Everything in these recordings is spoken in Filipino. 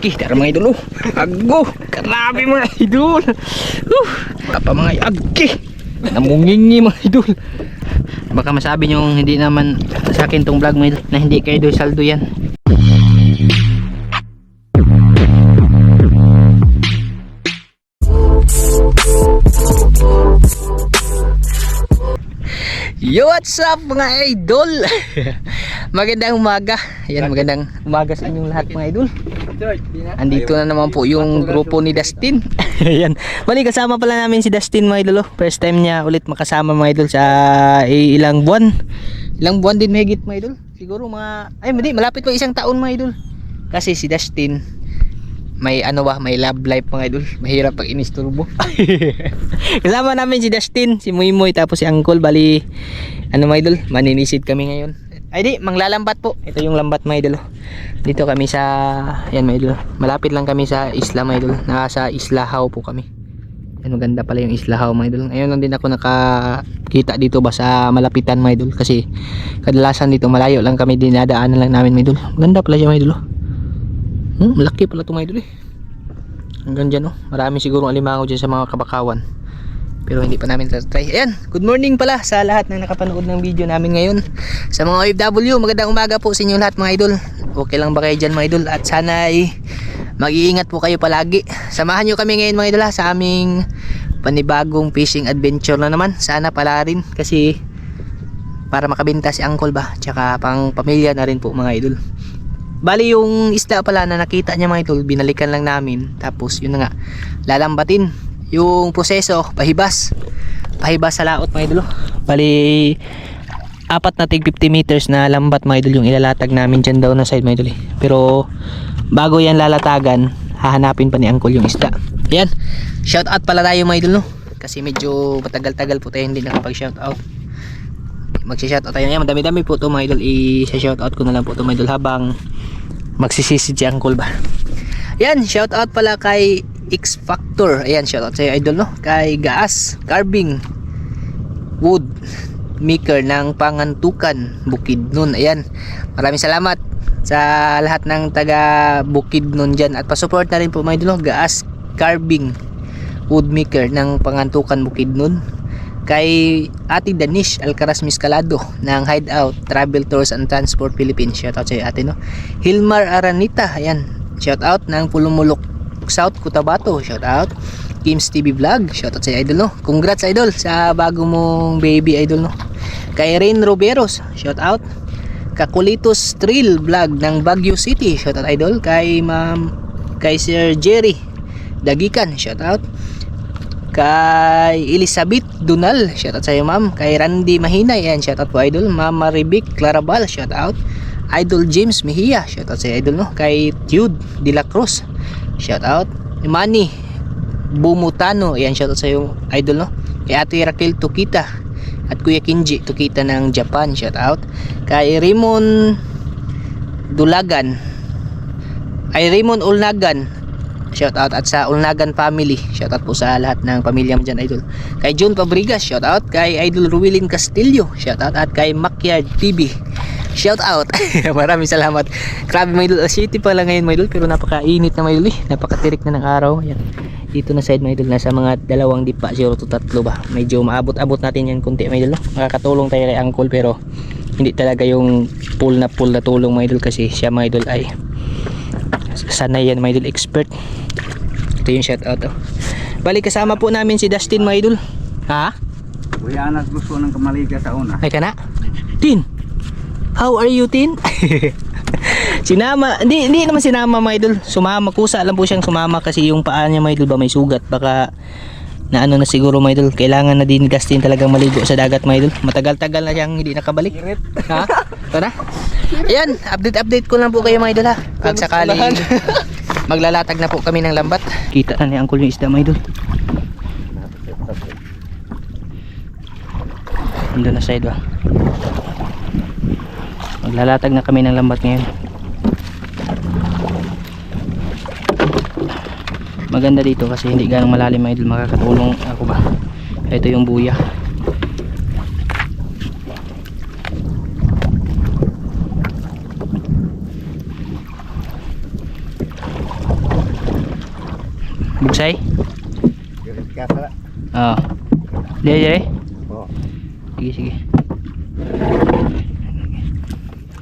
agki. Tara mga idol. Oh. Ago. Grabe mga idol. Uh. Apa mga agki. Namungingi mga idol. Baka masabi nyo hindi naman sa akin tong vlog mga idol na hindi kayo doy saldo yan. Yo, what's up mga idol? magandang umaga. Ayan, magandang umaga sa inyong lahat mga idol. Andito na naman po yung grupo ni Dustin. Ayan. Bali, kasama pala namin si Dustin mga idol. First time niya ulit makasama mga idol sa eh, ilang buwan. Ilang buwan din mahigit mga idol. Siguro mga, ay hindi, malapit pa isang taon mga idol. Kasi si Dustin, may ano ba, may love life mga idol. Mahirap pag inisturbo. Kasama namin si Dustin, si Muy Muy, tapos si Uncle. Bali, ano mga idol, maninisid kami ngayon. Ay di, manglalambat po. Ito yung lambat mga idol. Dito kami sa, yan mga idol. Malapit lang kami sa isla mga idol. Nasa Islahaw po kami. Yan, maganda pala yung Islahaw mga idol. Ngayon lang din ako nakakita dito ba sa malapitan mga idol. Kasi kadalasan dito malayo lang kami dinadaanan lang namin mga idol. Maganda pala siya mga idol. oh. Hmm, malaki pala ito mga idol eh. Hanggang dyan oh. Marami siguro alimango dyan sa mga kabakawan. Pero hindi pa namin try. Ayan, good morning pala sa lahat ng nakapanood ng video namin ngayon. Sa mga OFW, magandang umaga po sa inyo lahat mga idol. Okay lang ba kayo dyan mga idol? At sana ay mag-iingat po kayo palagi. Samahan nyo kami ngayon mga idol ha, sa aming panibagong fishing adventure na naman. Sana pala rin kasi para makabenta si Uncle ba. Tsaka pang pamilya na rin po mga idol. Bali yung isda pala na nakita niya mga idol, binalikan lang namin. Tapos yun na nga, lalambatin. Yung proseso, pahibas. Pahibas sa laot mga idol. Bali, apat na tig 50 meters na lambat mga idol yung ilalatag namin dyan daw na side mga idol. eh. Pero bago yan lalatagan, hahanapin pa ni Uncle yung isda. Yan, shout out pala tayo mga idol no. Kasi medyo matagal-tagal po tayo hindi nakapag shout out magsha-shoutout tayo ngayon. Madami-dami po to mga idol. I-shoutout ko na lang po to mga idol habang magsisisid si Uncle ba. Yan, shoutout pala kay X Factor. Ayan, shoutout sa idol no. Kay Gaas Carving Wood Maker ng Pangantukan Bukidnon. Ayan. Maraming salamat sa lahat ng taga Bukidnon dyan at pasupport na rin po mga idol no. Gaas Carving Woodmaker ng Pangantukan Bukidnon kay Ate Danish Alcaraz Miscalado ng Hideout Travel Tours and Transport Philippines shoutout sa iyo ate no Hilmar Aranita ayan shoutout ng Pulumulok South Cotabato shoutout Kim's TV Vlog. Shoutout sa iyo, idol no? Congrats idol sa bago mong baby idol no? Kay Rain Roberos shoutout Kakulitos Trail Vlog ng Baguio City. Shoutout idol. Kay ma'am kay Sir Jerry Dagikan. Shoutout kay Elizabeth Dunal. Shoutout sa iyo ma'am. Kay Randy Mahinay. Yan shoutout po idol. Ma'am Maribik Clarabal. Shoutout Idol James Mejia. Shoutout sa iyo, idol no? Kay Jude De La Cruz shoutout Manny Bumutano. Yan shoutout sa iyo idol no? Kay Ate Raquel Tukita at Kuya Kinji Tukita ng Japan. Shoutout kay Raymond Dulagan. Ay Raymond Ulnagan. Shout out at sa Ulnagan family. Shout out po sa lahat ng pamilya mo dyan idol. Kay June Fabrigas shout out. Kay Idol Ruilin Castillo. Shout out at kay Makyard TV shout out maraming salamat grabe mga idol city pa lang ngayon mga idol pero napakainit na mga idol eh. napakatirik na ng araw yan dito na side mga idol nasa mga dalawang dipa 0 to 3 ba medyo maabot-abot natin yan kunti mga idol makakatulong tayo kay uncle pero hindi talaga yung full na full na tulong mga idol kasi siya mga idol ay sanay yan mga idol expert ito yung shout out oh. balik kasama po namin si Dustin mga idol ha? Kuya anak gusto ng kamaliga sa una. ay ka na? Tin how are you Tin? sinama hindi, hindi naman sinama mga idol. Sumama kusa lang po siyang sumama kasi yung paa niya mga idol ba may sugat. Baka na ano na siguro mga idol kailangan na din ni Dustin talagang maligo sa dagat mga idol. Matagal-tagal na siyang hindi nakabalik. Ha? ito na? ayan update update ko lang po kayo mga idol ha. Pag sakali maglalatag na po kami ng lambat. Kita na ni Uncle yung isda mga idol. Nandun na side ba maglalatag na kami ng lambat ngayon maganda dito kasi hindi ganang malalim idol makakatulong ako ba ito yung buya Bugsay? Kasa. Oo. Dire, dire. Oo. Sige, sige.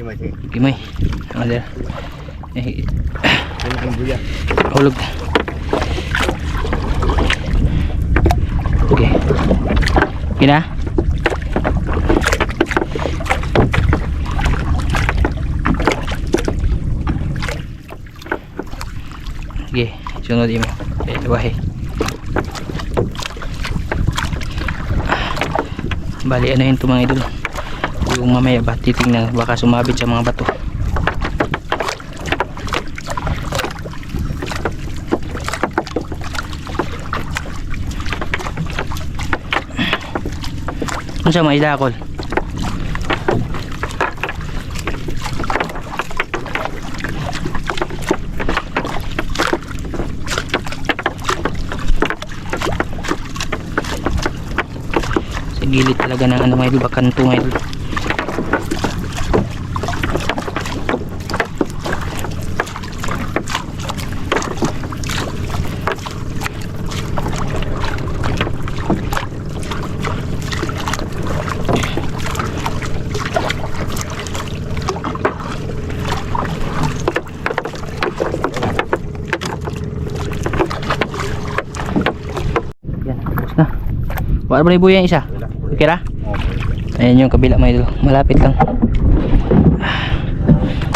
Kima sige. Gimay. Ano? Eh, Ano ang buya? hulog. Okay. Okay na? Sige, sunod mo. Okay, luwahi. Bali, ano yun ito mga idol? Yung mamaya ba, titingnan, baka sumabit sa mga bato. Ano sa mga idakol? Sa gilid talaga ng ano idol, bakanto mga idol. Yan, tapos na. Wala ba ibuya yung isa? Okay ra? Ayan yung kabila mga idol. Malapit lang.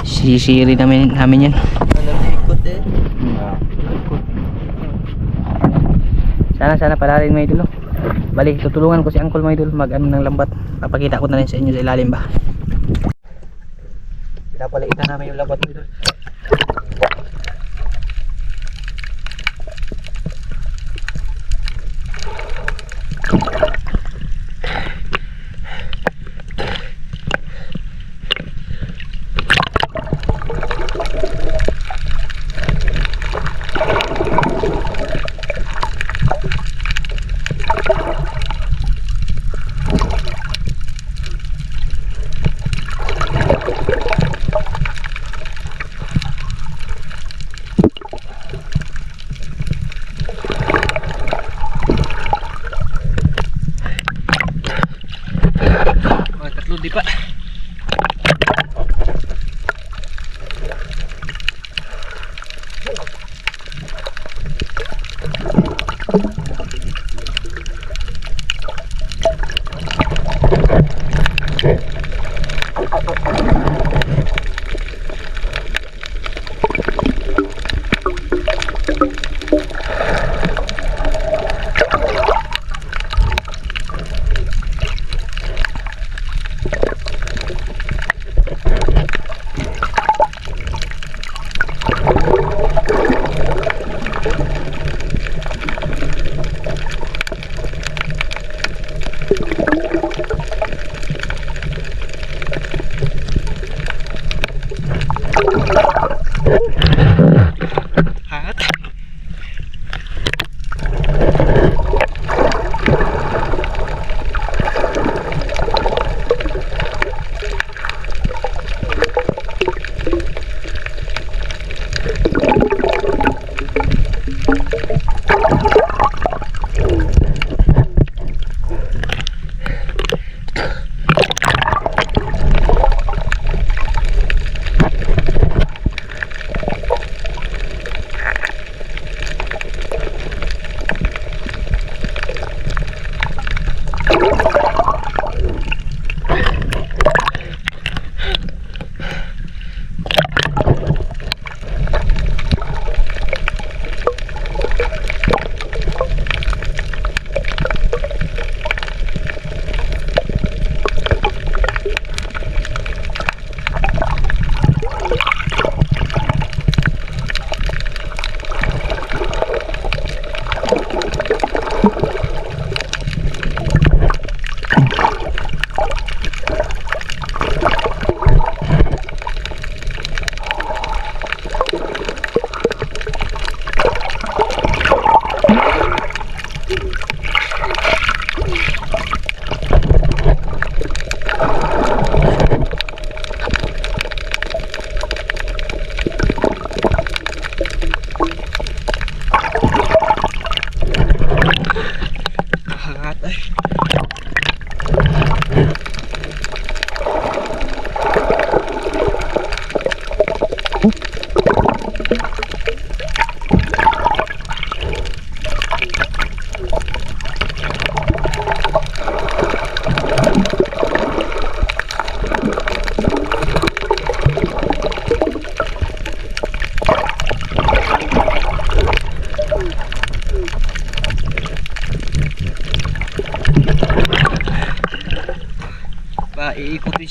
Sisiri namin, namin yan. Sana sana pala rin mga idol. Bali, tutulungan ko si Uncle mga idol mag ano ng lambat. Papakita ko na rin sa inyo sa ilalim ba. Pinapalitan namin yung lambat mga idol.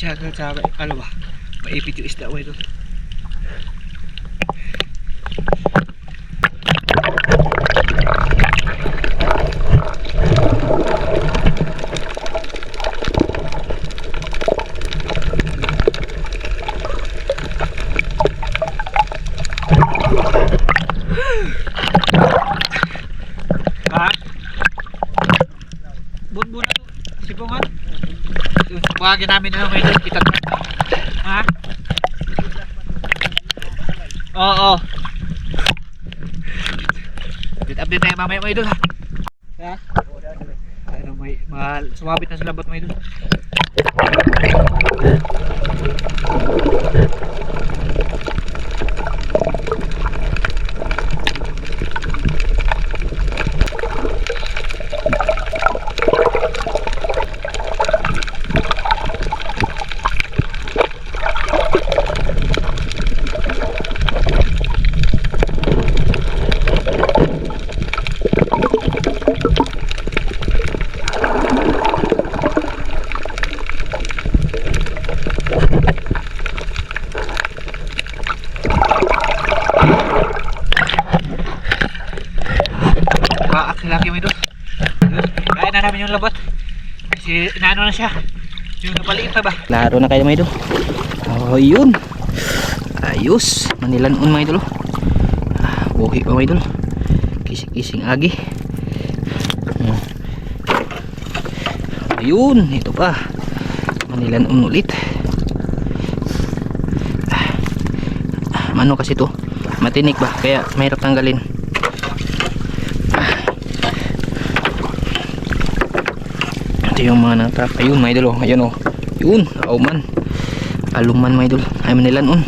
Siya sa ano ba? Maipit yung isda mo ito. Ha? Bunbun na to. Sipungan. Pagkagin namin na may kita. Ha? Oo. Update update tayo mamaya mga idol ha. Ha? Ano may mahal. Sumabit na sa labot mga idol. Paak sa laki mga idol. Yun. Kaya na namin yung labot. Inaano na siya. Yung napaliit na ba? Klaro na kayo mga idol. Oh, yun. Ayos. Manilanon mga idol. Ah, buhi pa mga idol. Kising-kising agi. Ayun, ito pa. Manilanon ulit. Ah, ah, Mano kasi to? Matinik ba? Kaya mahirap tanggalin. Ito yung mga natap. Ayun mga idol. oh. Ayun oh. Yun. Auman. Aluman mga idol. Ay manilanon.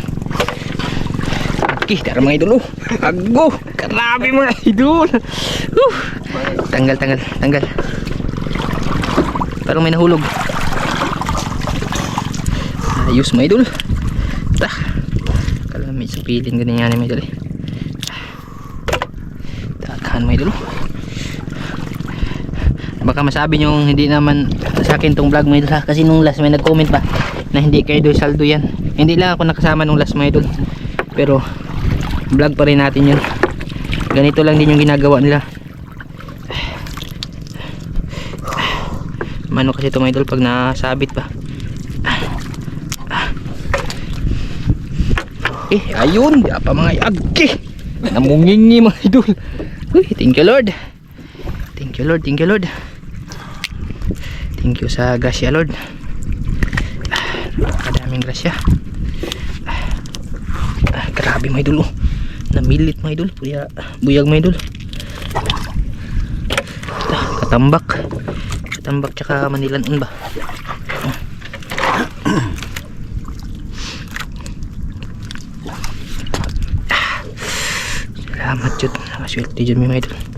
Okay. Tara mga idol oh. Ago. Karabi mga idol. Tanggal tanggal. Tanggal. Parang may nahulog. Ayos mga idol. Ta. Kala may piling ganyan yan mga idol eh. Daghan mga idol oh baka masabi nyo hindi naman sa akin tong vlog mga idol ha? Kasi nung last may nag-comment pa na hindi kay idol saldo yan? Hindi lang ako nakasama nung last mga idol. Pero vlog pa rin natin yun. Ganito lang din yung ginagawa nila. Mano kasi ito mga idol pag nasabit pa eh ayun di pa mga agi namungingi mga idol. Uy, thank you lord. Thank you lord thank you lord Thank you sa grasya Lord. Ah, Kadaming grasya. Ah, ah, grabe mga idol. oh. Namilit mga idol. Buya, buyag mga idol. Ah, katambak. Katambak tsaka manilanon ba? Ah, Salamat jud. Nakaswerte jud mga idol.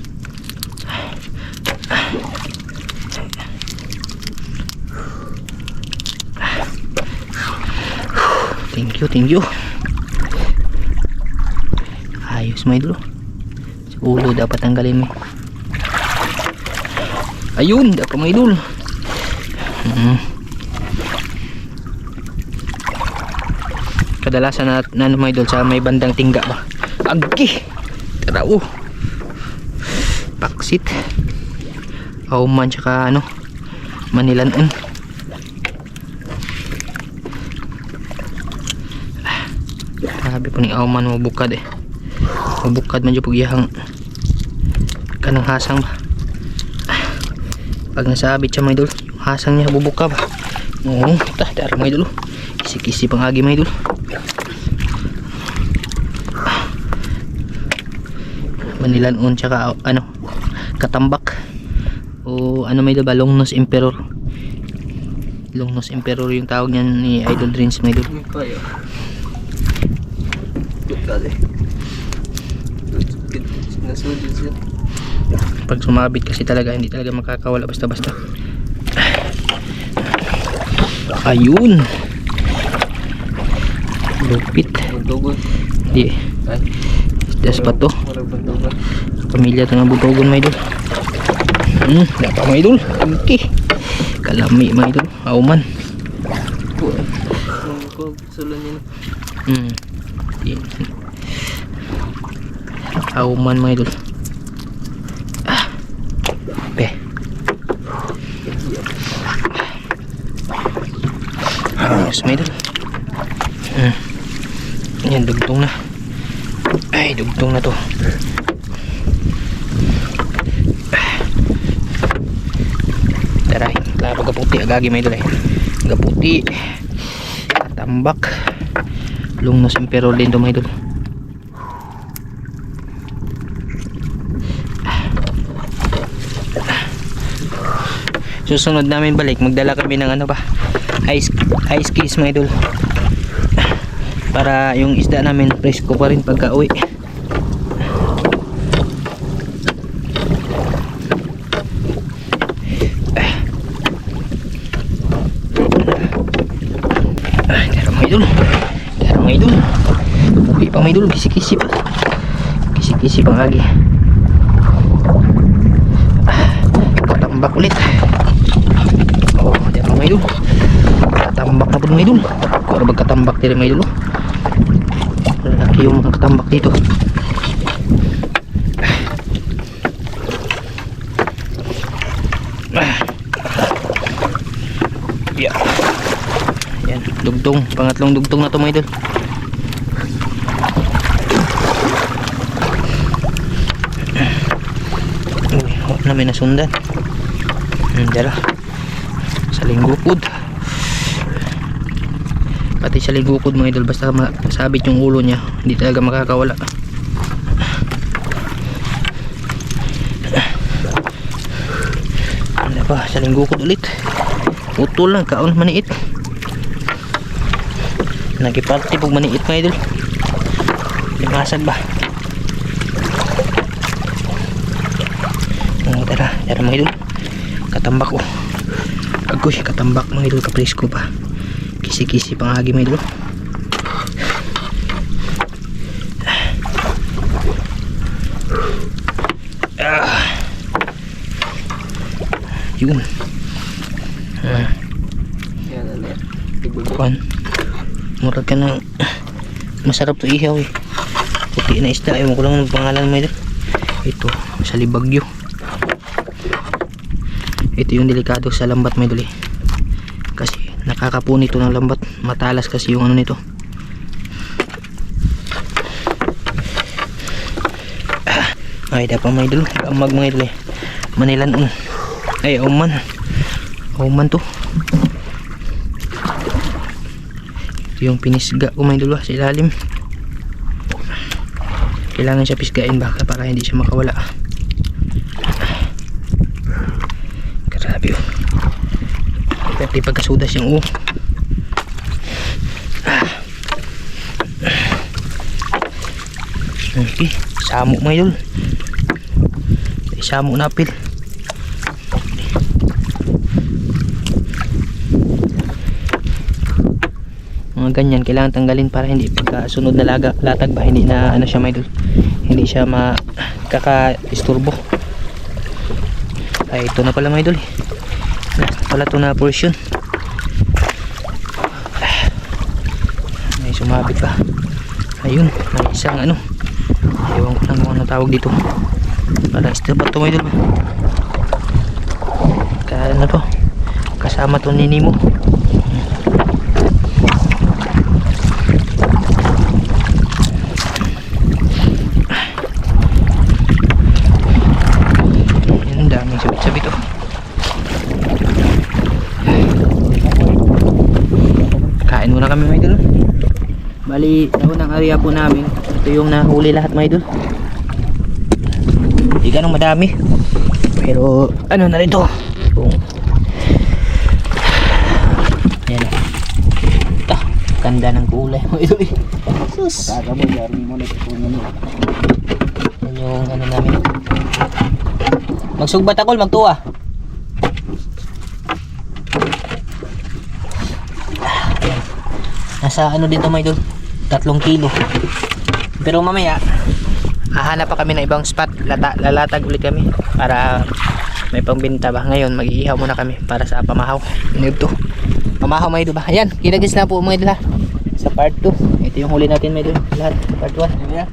Thank you. Ayos mga idol. Sa ulo dapat tanggalin mo. Ayun, dapat mga idol. Hmm. Kadalasan na, na mga idol sa may bandang tingga ba. Agi! Tara oh. Paksit. Auman tsaka ano. Manilanon. Po ni Auman mo bukad eh. Mabukad man dyan po gihang kanang hasang ba. Pag nasabit siya mga idol, hasang niya bubuka ba. Oo, ta, dara mga. Kisi-kisi pang agi mga idol. Manilanon tsaka ano, katambak. O ano may ba, long nose emperor. Long nose emperor yung tawag niyan ni Idol Dreams mga idol. Kali. Nasudod siya. pag sumabit kasi talaga hindi talaga makakawala. Basta basta ayun. Lupit. Buntugon. di. Ay. das pa to. Pamilya to ng butogon mga idol. Hmm dapat mga idol. Okay kalami mga idol. Auman. Hmm. Yan. Auman mga idol. Ah. Be. Ayos mga idol. Hmm. Yan, dugtong na. Ay, dugtong na to. Tara, laro gaputi. Agagi mga idol eh. Gaputi. Tambak. Lungnos emperor din to mga idol. Susunod namin balik, magdala kami ng ano ba? Ice, ice case mga idol. Para yung isda namin presko pa rin pagka uwi. Ay, tara mga idol. Tara mga idol. Uwi pa mga idol, kisi-kisi pa. Kisi-kisi pang agi. Katambak ulit. Oh, tara mga idol. Katambak na po mga idol. Kung ano katambak tira mga idol. oh. Lalaki yung mga katambak dito. Ah. Yeah. Yan, dugtong. Pangatlong dugtong na to mga idol. May nasundan. Hmm, dara. Sa linggukod. Pati sa linggukod mga idol, basta masabit yung ulo niya, hindi talaga makakawala. Ano ba, sa linggukod ulit. Utol lang, kaon maniit. Nagipalti pag maniit mga idol. Limasag ba? Tara, tara mga idol. Katambak ko. Agoy, katambak mga idol, kaprisko pa. Kisi-kisi pangagi mga idol. Ah. Yun. Ah. Kuan. Murag ka ng masarap to ihaw eh. Puti na isda. Ewan ko lang ang pangalan mo ito. Ito, sa libagyo. Ito yung delikado sa lambat may duli. Kasi nakakapuni ito ng lambat. Matalas kasi yung ano nito. Ah, Ay, dapat may dulu. Amag mga duli. Manilan un. Ay, auman. Auman to. Ito yung pinisga ko may dulu sa ilalim. Kailangan siya pisgain baka para hindi siya makawala. Grabe oh. Pwede pagkasudas yung oh. Ah. Okay, samo mga idol. Samo na apil. Mga ganyan kailangan tanggalin para hindi pagkasunod na laga, latag ba hindi na ano siya mga idol. Hindi siya makaka-isturbo. Ay ito na pala mga idol. eh. Pala ito na portion. May sumabit pa. Ayun, may isang ano. Ewan ko lang kung ano tawag dito. Para still ba ito mga idol? Kaya na to. Kasama to ni Nemo. Yan, ang daming sabit-sabit oh. Kain muna kami mga idol. Bali, naunang area po namin. Ito yung nahuli lahat mga idol. Hindi ganun madami. Pero ano na rin to. Kung... Ayan o. Ito, ganda ng kulay mga idol. Sus. Kada mo, yari mo na ito mo. Yan yung ano namin. Magsugbat ako, magtuwa. Nasa ano dito may idol? Tatlong kilo. Pero mamaya, hahanap pa kami ng ibang spot. Lata, lalatag ulit kami para may pangbinta ba. Ngayon, mag-iihaw muna kami para sa pamahaw. Ano ito? Mamahaw mga idol ba? Ayan, kinagis na po mga idol. Sa part 2. Ito yung huli natin mga idol. Lahat. Part 1. Yan.